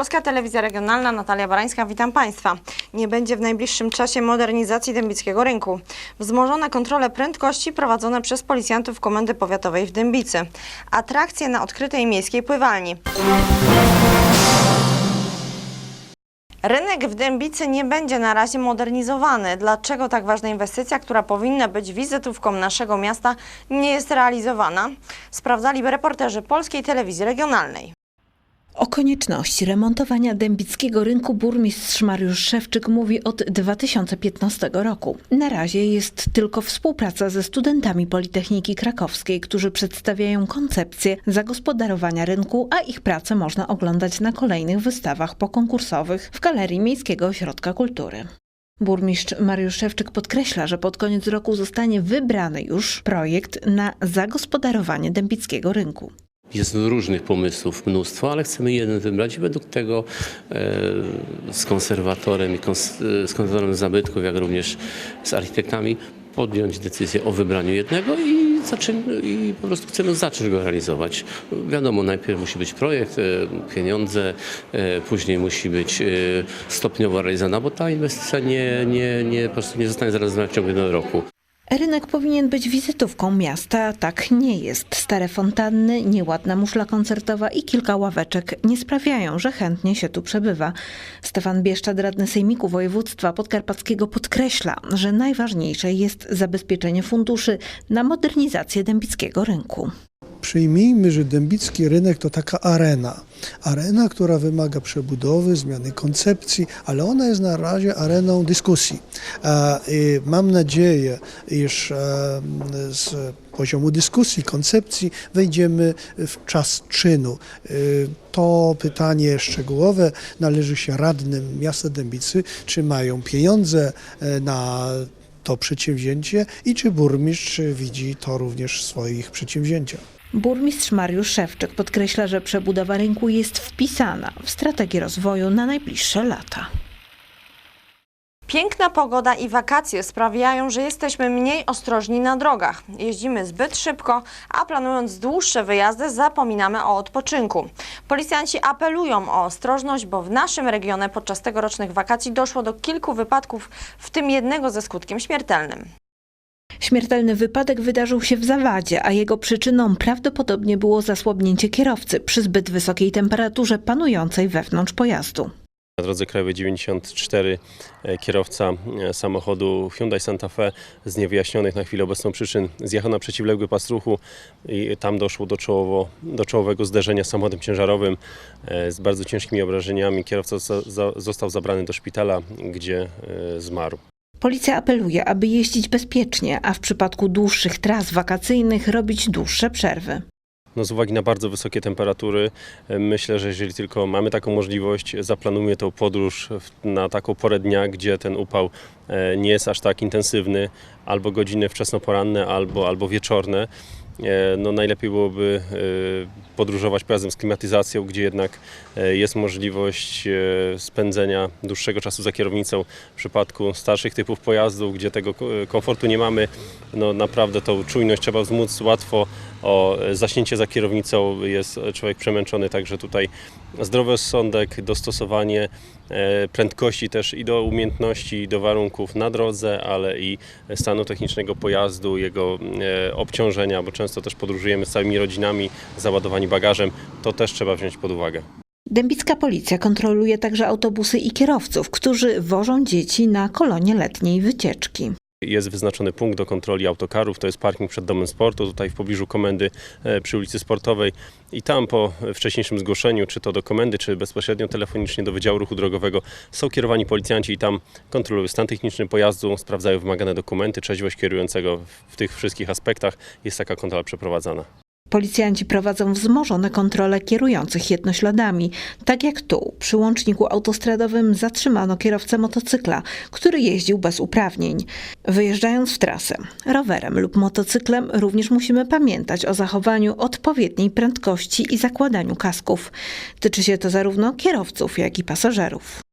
Polska Telewizja Regionalna, Natalia Barańska, witam Państwa. Nie będzie w najbliższym czasie modernizacji dębickiego rynku. Wzmożone kontrole prędkości prowadzone przez policjantów Komendy Powiatowej w Dębicy. Atrakcje na odkrytej miejskiej pływalni. Rynek w Dębicy nie będzie na razie modernizowany. Dlaczego tak ważna inwestycja, która powinna być wizytówką naszego miasta, nie jest realizowana? Sprawdzali reporterzy Polskiej Telewizji Regionalnej. O konieczności remontowania dębickiego rynku burmistrz Mariusz Szewczyk mówi od 2015 roku. Na razie jest tylko współpraca ze studentami Politechniki Krakowskiej, którzy przedstawiają koncepcję zagospodarowania rynku, a ich pracę można oglądać na kolejnych wystawach pokonkursowych w Galerii Miejskiego Ośrodka Kultury. Burmistrz Mariusz Szewczyk podkreśla, że pod koniec roku zostanie wybrany już projekt na zagospodarowanie dębickiego rynku. Jest różnych pomysłów mnóstwo, ale chcemy jeden wybrać i według tego e, z konserwatorem i e, z konserwatorem zabytków, jak również z architektami podjąć decyzję o wybraniu jednego i, i po prostu chcemy zacząć go realizować. Wiadomo, najpierw musi być projekt, e, pieniądze, później musi być stopniowa realizowana, bo ta inwestycja nie, nie, nie, po prostu nie zostanie zrealizowana w ciągu jednego roku. Rynek powinien być wizytówką miasta, tak nie jest. Stare fontanny, nieładna muszla koncertowa i kilka ławeczek nie sprawiają, że chętnie się tu przebywa. Stefan Bieszczad, radny Sejmiku Województwa Podkarpackiego podkreśla, że najważniejsze jest zabezpieczenie funduszy na modernizację dębickiego rynku. Przyjmijmy, że dębicki rynek to taka arena. Arena, która wymaga przebudowy, zmiany koncepcji, ale ona jest na razie areną dyskusji. E, Mam nadzieję, iż e, z poziomu dyskusji, koncepcji wejdziemy w czas czynu. E, To pytanie szczegółowe należy się radnym miasta Dębicy, czy mają pieniądze na to przedsięwzięcie i czy burmistrz widzi to również w swoich przedsięwzięciach. Burmistrz Mariusz Szewczyk podkreśla, że przebudowa rynku jest wpisana w strategię rozwoju na najbliższe lata. Piękna pogoda i wakacje sprawiają, że jesteśmy mniej ostrożni na drogach. Jeździmy zbyt szybko, a planując dłuższe wyjazdy zapominamy o odpoczynku. Policjanci apelują o ostrożność, bo w naszym regionie podczas tegorocznych wakacji doszło do kilku wypadków, w tym jednego ze skutkiem śmiertelnym. Śmiertelny wypadek wydarzył się w Zawadzie, a jego przyczyną prawdopodobnie było zasłabnięcie kierowcy przy zbyt wysokiej temperaturze panującej wewnątrz pojazdu. Na drodze krajowej 94 e, kierowca e, samochodu Hyundai Santa Fe z niewyjaśnionych na chwilę obecną przyczyn zjechał na przeciwległy pas ruchu i tam doszło do, czołowo, do czołowego zderzenia z samochodem ciężarowym e, z bardzo ciężkimi obrażeniami. Kierowca został zabrany do szpitala, gdzie zmarł. Policja apeluje, aby jeździć bezpiecznie, a w przypadku dłuższych tras wakacyjnych robić dłuższe przerwy. No z uwagi na bardzo wysokie temperatury, e, myślę, że jeżeli tylko mamy taką możliwość, zaplanujmy tą podróż na taką porę dnia, gdzie ten upał e, nie jest aż tak intensywny, albo godziny wczesnoporanne, albo, albo wieczorne. E, No najlepiej byłoby e, podróżować pojazdem z klimatyzacją, gdzie jednak e, jest możliwość spędzenia dłuższego czasu za kierownicą. W przypadku starszych typów pojazdów, gdzie tego ko- komfortu nie mamy, no naprawdę tą czujność trzeba wzmóc łatwo. O zaśnięcie za kierownicą jest człowiek przemęczony, także tutaj zdrowy rozsądek, dostosowanie e, prędkości też i do umiejętności, i do warunków na drodze, ale i stanu technicznego pojazdu, jego e, obciążenia, bo często też podróżujemy z całymi rodzinami załadowani bagażem, to też trzeba wziąć pod uwagę. Dębicka policja kontroluje także autobusy i kierowców, którzy wożą dzieci na kolonie letniej wycieczki. Jest wyznaczony punkt do kontroli autokarów, to jest parking przed Domem Sportu, tutaj w pobliżu komendy e, przy ulicy Sportowej i tam po wcześniejszym zgłoszeniu, czy to do komendy, czy bezpośrednio telefonicznie do Wydziału Ruchu Drogowego są kierowani policjanci i tam kontrolują stan techniczny pojazdu, sprawdzają wymagane dokumenty, trzeźwość kierującego w tych wszystkich aspektach jest taka kontrola przeprowadzana. Policjanci prowadzą wzmożone kontrole kierujących jednośladami. Tak jak tu, przy łączniku autostradowym zatrzymano kierowcę motocykla, który jeździł bez uprawnień. Wyjeżdżając w trasę, rowerem lub motocyklem również musimy pamiętać o zachowaniu odpowiedniej prędkości i zakładaniu kasków. Tyczy się to zarówno kierowców, jak i pasażerów.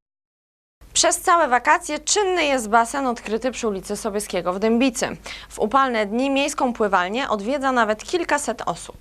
Przez całe wakacje czynny jest basen odkryty przy ulicy Sobieskiego w Dębicy. W upalne dni miejską pływalnię odwiedza nawet kilkaset osób.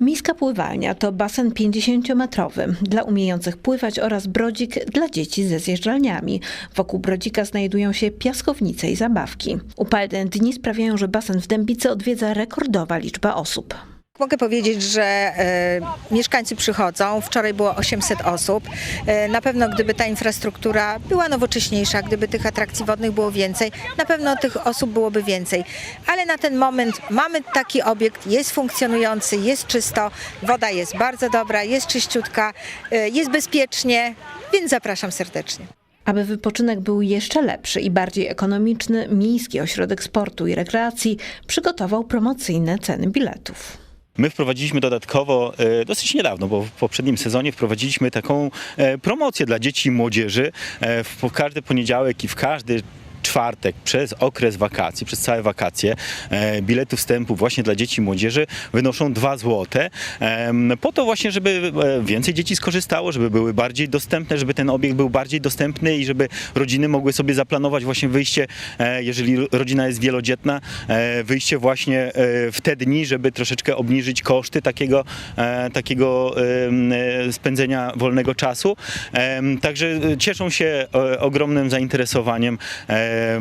Miejska pływalnia to basen 50-metrowy dla umiejących pływać oraz brodzik dla dzieci ze zjeżdżalniami. Wokół brodzika znajdują się piaskownice i zabawki. Upalne dni sprawiają, że basen w Dębicy odwiedza rekordowa liczba osób. Mogę powiedzieć, że e, mieszkańcy przychodzą. Wczoraj było 800 osób. E, na pewno gdyby ta infrastruktura była nowocześniejsza, gdyby tych atrakcji wodnych było więcej, na pewno tych osób byłoby więcej. Ale na ten moment mamy taki obiekt, jest funkcjonujący, jest czysto, woda jest bardzo dobra, jest czyściutka, e, jest bezpiecznie, więc zapraszam serdecznie. Aby wypoczynek był jeszcze lepszy i bardziej ekonomiczny, Miejski Ośrodek Sportu i Rekreacji przygotował promocyjne ceny biletów. My wprowadziliśmy dodatkowo e, dosyć niedawno, bo w poprzednim sezonie wprowadziliśmy taką e, promocję dla dzieci i młodzieży. E, w każdy poniedziałek i w każdy czwartek przez okres wakacji, przez całe wakacje e, bilety wstępu właśnie dla dzieci i młodzieży wynoszą 2 złote. Em, po to właśnie, żeby e, więcej dzieci skorzystało, żeby były bardziej dostępne, żeby ten obiekt był bardziej dostępny i żeby rodziny mogły sobie zaplanować właśnie wyjście, e, jeżeli rodzina jest wielodzietna, wyjście właśnie w te dni, żeby troszeczkę obniżyć koszty takiego, takiego spędzenia wolnego czasu. Także cieszą się ogromnym zainteresowaniem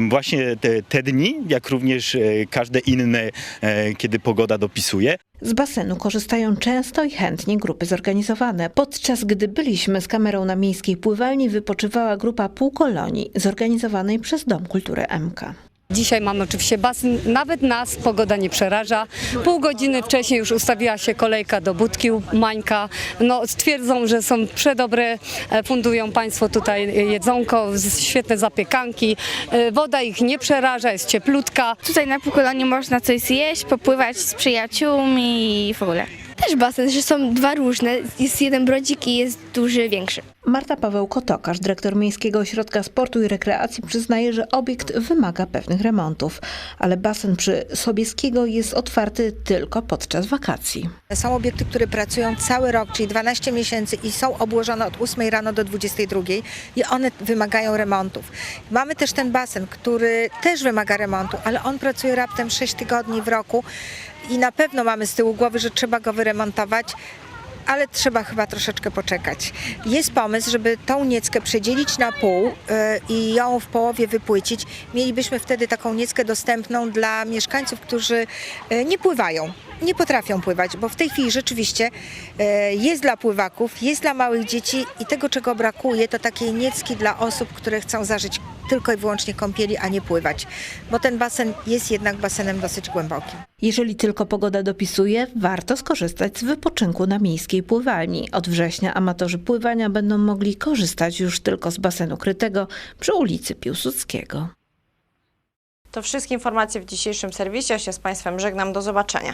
właśnie te, te dni, jak również e, każde inne, e, kiedy pogoda dopisuje. Z basenu korzystają często i chętnie grupy zorganizowane. Podczas gdy byliśmy z kamerą na miejskiej pływalni, wypoczywała grupa półkolonii zorganizowanej przez Dom Kultury MK. Dzisiaj mamy oczywiście basen, nawet nas pogoda nie przeraża. Pół godziny wcześniej już ustawiła się kolejka do budki Mańka. No, stwierdzą, że są przedobre, fundują Państwo tutaj jedzonko, świetne zapiekanki. E, Woda ich nie przeraża, jest cieplutka. Tutaj na Pukolonii można coś zjeść, popływać z przyjaciółmi i w ogóle. Też basen, że są dwa różne. Jest jeden brodzik i jest duży, większy. Marta Paweł-Kotokarz, dyrektor Miejskiego Ośrodka Sportu i Rekreacji, przyznaje, że obiekt wymaga pewnych remontów, ale basen przy Sobieskiego jest otwarty tylko podczas wakacji. Są obiekty, które pracują cały rok, czyli 12 miesięcy i są obłożone od 8 rano do 22 i one wymagają remontów. Mamy też ten basen, który też wymaga remontu, ale on pracuje raptem 6 tygodni w roku i na pewno mamy z tyłu głowy, że trzeba go wyremontować. Ale trzeba chyba troszeczkę poczekać. Jest pomysł, żeby tą nieckę przedzielić na pół y, i ją w połowie wypłycić. Mielibyśmy wtedy taką nieckę dostępną dla mieszkańców, którzy y, nie pływają nie potrafią pływać, bo w tej chwili rzeczywiście e, jest dla pływaków, jest dla małych dzieci i tego, czego brakuje, to takiej niecki dla osób, które chcą zażyć tylko i wyłącznie kąpieli, a nie pływać, bo ten basen jest jednak basenem dosyć głębokim. Jeżeli tylko pogoda dopisuje, warto skorzystać z wypoczynku na miejskiej pływalni. Od września amatorzy pływania będą mogli korzystać już tylko z basenu krytego przy ulicy Piłsudskiego. To wszystkie informacje w dzisiejszym serwisie. Ja się z Państwem żegnam. Do zobaczenia.